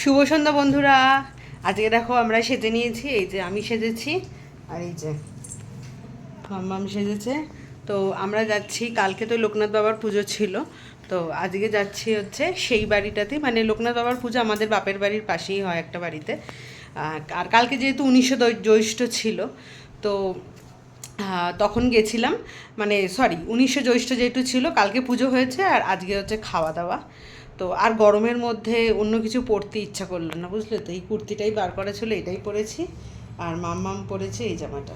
শুভ সন্ধ্যা বন্ধুরা। আজকে দেখো আমরা সেজে নিয়েছি, এই যে আমি সেজেছি, আর এই যে মাম্মাম সেজেছে। তো আমরা যাচ্ছি, কালকে তো লোকনাথ বাবার পুজো ছিল, তো আজকে যাচ্ছি হচ্ছে সেই বাড়িটাতে মানে লোকনাথ বাবার পুজো আমাদের বাপের বাড়ির পাশেই হয় একটা বাড়িতে। আর কালকে যেহেতু উনিশশো জ্যৈষ্ঠ ছিল, তো তখন গেছিলাম। মানে সরি উনিশশো জ্যৈষ্ঠ যেহেতু ছিল, কালকে পুজো হয়েছে, আর আজকে হচ্ছে খাওয়া দাওয়া। তো আর গরমের মধ্যে অন্য কিছু পরতে ইচ্ছা করল না বুঝলে তো? এই কুর্তিটাই বার করা ছিল এটাই পরেছি। আর মাম মাম্মাম পরেছে এই জামাটা।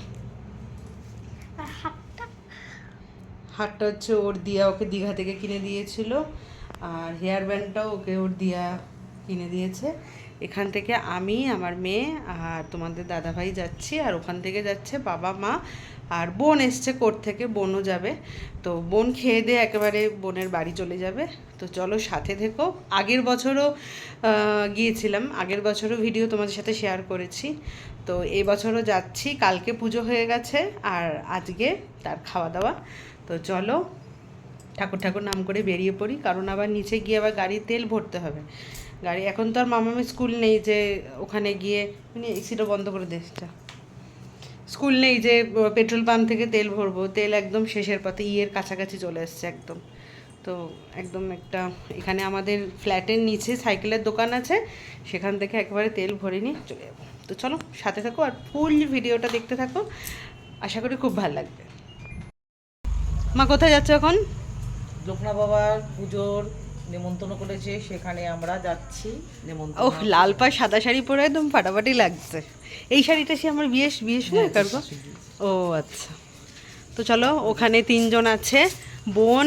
হাটটা হচ্ছে ওর দিয়া ওকে দীঘা থেকে কিনে দিয়েছিল আর হেয়ার ব্যান্ডটাও ওকে ওর দিয়া কিনে দিয়েছে। এখান থেকে আমি, আমার মেয়ে আর তোমাদের দাদাভাই যাচ্ছি আর ওখান থেকে যাচ্ছে বাবা, মা আর বোন এসছে কোর্ট থেকে, বোনও যাবে। তো বোন খেয়ে দিয়ে একেবারে বোনের বাড়ি চলে যাবে। তো চলো সাথে থেকো। আগের বছরও গিয়েছিলাম। আগের বছরও ভিডিও তোমাদের সাথে শেয়ার করেছি। তো এই বছরও যাচ্ছি। কালকে পুজো হয়ে গেছে আর আজকে তার খাওয়া দাওয়া তো চলো ঠাকুর ঠাকুর নাম করে বেরিয়ে পড়ি। কারণ আবার নিচে গিয়ে আবার গাড়ির তেল ভরতে হবে। গাড়ি। এখন তো আর মামামি স্কুল নেই যে ওখানে গিয়ে মানে এসিটা বন্ধ করে দেশটা স্কুল নেই যে পেট্রোল পাম্প থেকে তেল ভরবো, তেল একদম শেষের পথে, ইয়ের কাছাকাছি চলে এসছে একদম। তো একদম একটা, এখানে আমাদের ফ্ল্যাটের নিচে সাইকেলের দোকান আছে, সেখান থেকে একেবারে তেল ভরে নিয়ে চলে যাব। তো চলো, সাথে থাকো আর ফুল ভিডিওটা দেখতে থাকো। আশা করি খুব ভালো লাগবে। মা, কোথায় যাচ্ছ এখন? লোকনাথ বাবার পুজোর নেমন্তন্ন করেছে সেখানে আমরা যাচ্ছি নেমন্তন্ন ওহ লাল পা সাদা শাড়ি পরে একদম ফাটাফাটি লাগছে। এই শাড়িটা সে আমার বিয়ে বিয়ে সময় কারগো ও আচ্ছা। তো চলো ওখানে তিনজন আছে বোন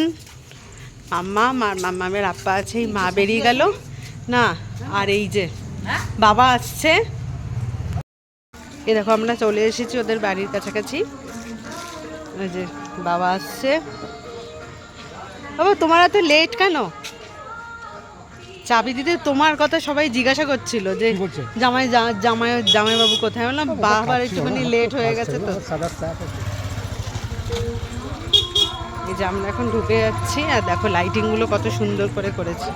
মাম্মা মার মাম্মামের আপ্পা আছে এই মা বেরিয়ে গেল। না আর এই যে বাবা আসছে। এ দেখো আমরা চলে এসেছি ওদের বাড়ির কাছাকাছি। ওই যে বাবা আসছে। বাবা তোমার এত লেট কেন? চাবি দিতে তোমার কথা সবাই জিজ্ঞাসা করছিল যে জামাই জা- জামাই জামাইবাবু কোথায়? বললাম বাবার একটুখানি লেট হয়ে গেছে তো। এই যে আমরা এখন ঢুকে যাচ্ছি আর দেখো লাইটিংগুলো কত সুন্দর করে করেছে।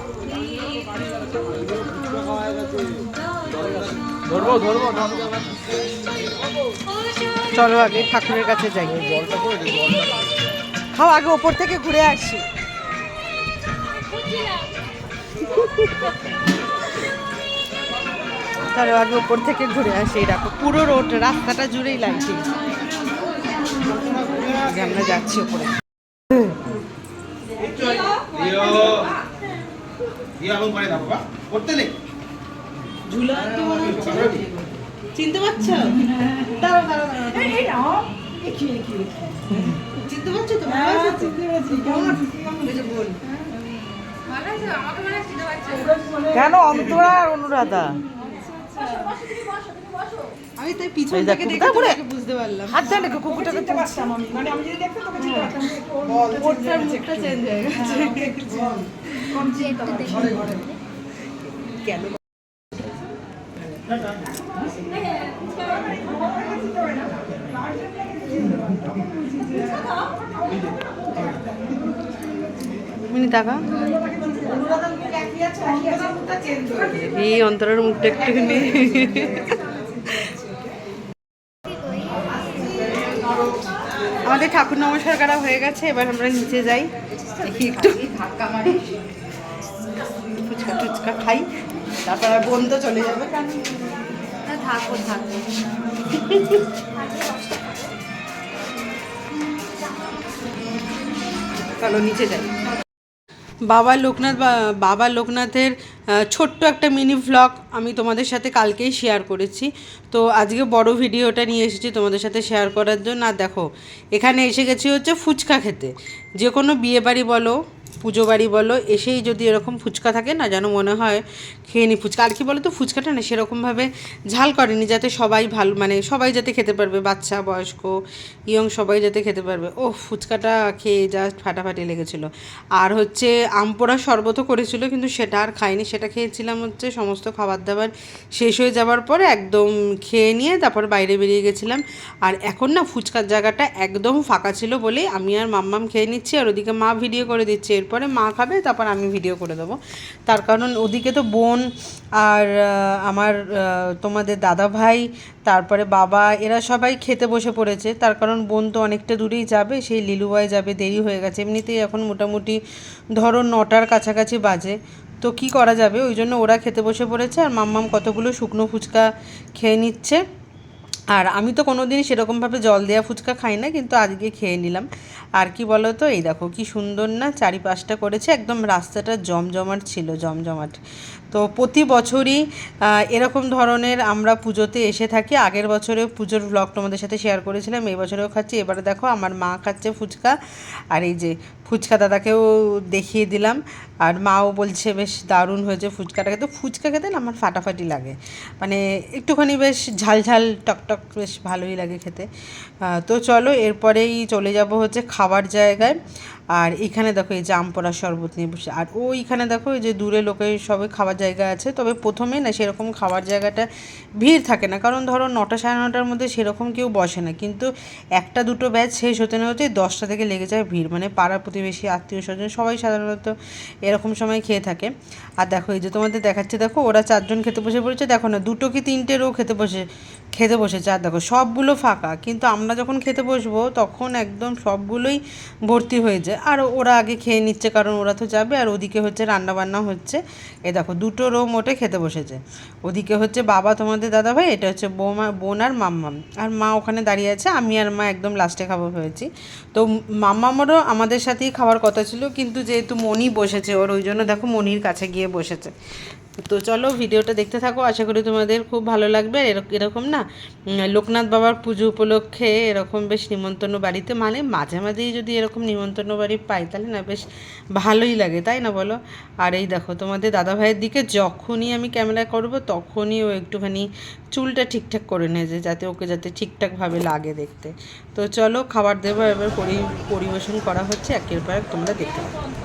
চলো আগে ঠাকুরের কাছে যাই। খাও আগে ওপর থেকে ঘুরে আসি। চলো আগে উপর থেকে ঘুরে আসি এই দেখো পুরো রোড রাস্তাটা জুড়েই যে আমরা যাচ্ছি উপরে। চিনতে পারছ? চিনতে তো। কেন অন্তরা আর অনুরাধা? আমি তাই পিছন এই থেকে দেখে কোথায় বুঝতে পারলাম। হাত জানে কুকুরটা ওটার মুখটা চেঞ্জ হয়ে গেছে। কেন? মিনি টাকা? এই অন্তরের মুখটা একটুখানি আমাদের ঠাকুর নমস্কার করা হয়ে গেছে এবার আমরা নিচে যাই। দেখি একটু। ফুচকা টুচকা খাই তারপর আর বোন তো চলে যাবে চলো নিচে যাই। বাবা লোকনাথ বাবা লোকনাথের ছোট্ট একটা মিনি ভ্লগ আমি তোমাদের সাথে কালকেই শেয়ার করেছি। তো আজকে বড় ভিডিওটা নিয়ে এসেছি তোমাদের সাথে শেয়ার করার জন্য। আর দেখো, এখানে এসে গেছি হচ্ছে ফুচকা খেতে। যে কোনো বিয়ে বাড়ি বলো পুজো বাড়ি বলো, এসেই যদি এরকম ফুচকা থাকে না, যেন মনে হয় খেয়ে নি ফুচকা। আর কি বলো তো ফুচকাটা না সেরকমভাবে ঝাল করেনি যাতে সবাই ভালো মানে সবাই যাতে খেতে পারবে, বাচ্চা, বয়স্ক, ইয়ং সবাই যাতে খেতে পারবে। ও ফুচকাটা খেয়ে জাস্ট ফাটাফাটি লেগেছিল। আর হচ্ছে আমপোড়া শরবতও করেছিল, কিন্তু সেটা আর খাইনি। সেটা খেয়েছিলাম হচ্ছে সমস্ত খাবার দাবার শেষ হয়ে যাওয়ার পরে একদম খেয়ে নিয়ে তারপর বাইরে বেরিয়ে গেছিলাম। আর এখন না ফুচকার জায়গাটা একদম ফাঁকা ছিল বলে আমি আর মাম্মাম খেয়ে নিচ্ছি, আর ওদিকে মা ভিডিও করে দিচ্ছে। এরপরে মা খাবে, তারপর আমি ভিডিও করে দেবো। তার কারণ ওদিকে তো বোন আর আমার তোমাদের দাদা ভাই, তারপরে বাবা, এরা সবাই খেতে বসে পড়েছে। তার কারণ বোন তো অনেকটা দূরেই যাবে, সেই লিলুবাই যাবে, দেরি হয়ে গেছে। এমনিতেই এখন মোটামুটি ধরো নটার কাছাকাছি বাজে। তো কি করা যাবে? ওই জন্য ওরা খেতে বসে পড়েছে, আর মাম্মাম কতগুলো শুকনো ফুচকা খেয়ে নিচ্ছে। আর আমি তো কোনো দিন সেরকমভাবে জল দেওয়া ফুচকা খাই না, কিন্তু আজকে খেয়ে নিলাম। আর কি বলো তো এই দেখো কি সুন্দর না চারিপাশটা করেছে, একদম রাস্তাটা জমজমাট ছিল, জমজমাট। তো প্রতি বছরই এরকম ধরনের আমরা পুজোতে এসে থাকি। আগের বছরে পুজোর ব্লগ তোমাদের সাথে শেয়ার করেছিলাম, এই বছরেও খাচ্ছি। এবারে দেখো আমার মা খাচ্ছে ফুচকা, আর এই যে ফুচকা দাদাকেও দেখিয়ে দিলাম। আর মাও বলছে, বেশ দারুণ হয়েছে ফুচকাটা। খেতে ফুচকা খেতে না আমার ফাটাফাটি লাগে। মানে একটুখানি বেশ ঝাল ঝাল টকটক বেশ ভালোই লাগে খেতে। তো চলো এরপরেই চলে যাব হচ্ছে খাবার জায়গায়। আর এখানে দেখো এই জাম পড়া শরবত নিয়ে বসে। আর ওইখানে দেখো এই যে দূরে লোকে সবাই খাবার জায়গা আছে, তবে প্রথমে না সেরকম খাবার জায়গাটা ভিড় থাকে না। কারণ ধরো নটা সাড়ে নটার মধ্যে সেরকম কেউ বসে না। কিন্তু একটা দুটো ব্যাচ শেষ হতে না হতে দশটা থেকে লেগে যায় ভিড়। মানে পাড়া প্রতিবেশী, আত্মীয় স্বজন সবাই সাধারণত এরকম সময় খেয়ে থাকে। আর দেখো এই যে তোমাদের দেখাচ্ছে, দেখো ওরা চারজন খেতে বসে পড়েছে। দেখো না, দুটো কি তিনটেরও খেতে বসে, খেতে বসেছে। আর দেখো সবগুলো ফাঁকা। কিন্তু আমরা যখন খেতে বসবো, তখন একদম সবগুলোই ভর্তি হয়ে যায়। আর ওরা আগে খেয়ে নিচ্ছে, কারণ ওরা তো যাবে। আর ওদিকে হচ্ছে রান্নাবান্না হচ্ছে। এ দেখো, দুটো রোম মোটে খেতে বসেছে। ওদিকে হচ্ছে বাবা তোমাদের দাদা ভাই, এটা হচ্ছে বৌমা, বোন আর মাম্মাম। আর মা ওখানে দাঁড়িয়ে আছে, আমি আর মা একদম লাস্টে খাবার হয়েছি তো মাম্মামারও আমাদের সাথেই খাওয়ার কথা ছিল, কিন্তু যেহেতু মনি বসেছে ওর, ওই জন্য দেখো মনির কাছে গিয়ে বসেছে। তো চলো ভিডিওটা দেখতে থাকো। আশা করি তোমাদের খুব ভালো লাগবে। এরকম না লোকনাথ বাবার পুজো উপলক্ষে এরকম বেশ নিমন্ত্রণ বাড়িতে মানে মাঝে মাঝেই যদি এরকম নিমন্ত্রণ বাড়ি পাই, তাহলে না বেশ ভালোই লাগে, তাই না বলো? আর এই দেখো, তোমাদের দাদা ভাইয়ের দিকে যখনই আমি ক্যামেরা করব, তখনই ও একটুখানি চুলটা ঠিকঠাক করে নেয় যাতে ওকে যাতে ঠিকঠাকভাবে লাগে দেখতে। তো চলো, খাবার দেবো, এবার পরি, পরিবেশন করা হচ্ছে। একের পর এক তোমরা দেখতে পাবো।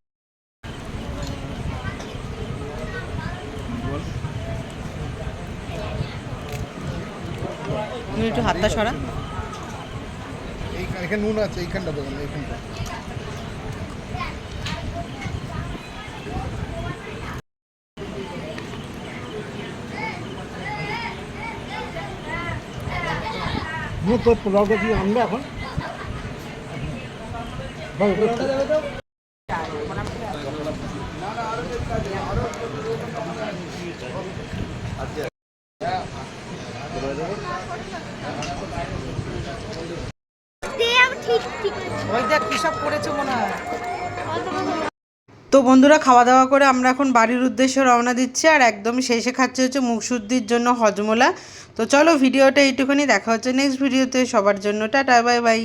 তুমি একটু হাতটা সরা। এখানে নুন আছে এইখানটা দেবেন এইখানটা। তোর পোলাওটা কি আনবে এখন বল, বল। ঠিক ঠিক তো বন্ধুরা, খাওয়া দাওয়া করে আমরা এখন বাড়ির উদ্দেশ্যে রওনা দিচ্ছি আর একদম শেষে খাচ্ছে হচ্ছে মুখশুদ্ধির জন্য হজমোলা। তো চলো ভিডিওটা এইটুকুনি দেখা হচ্ছে নেক্সট ভিডিওতে। সবার জন্য টাটা, বাই বাই।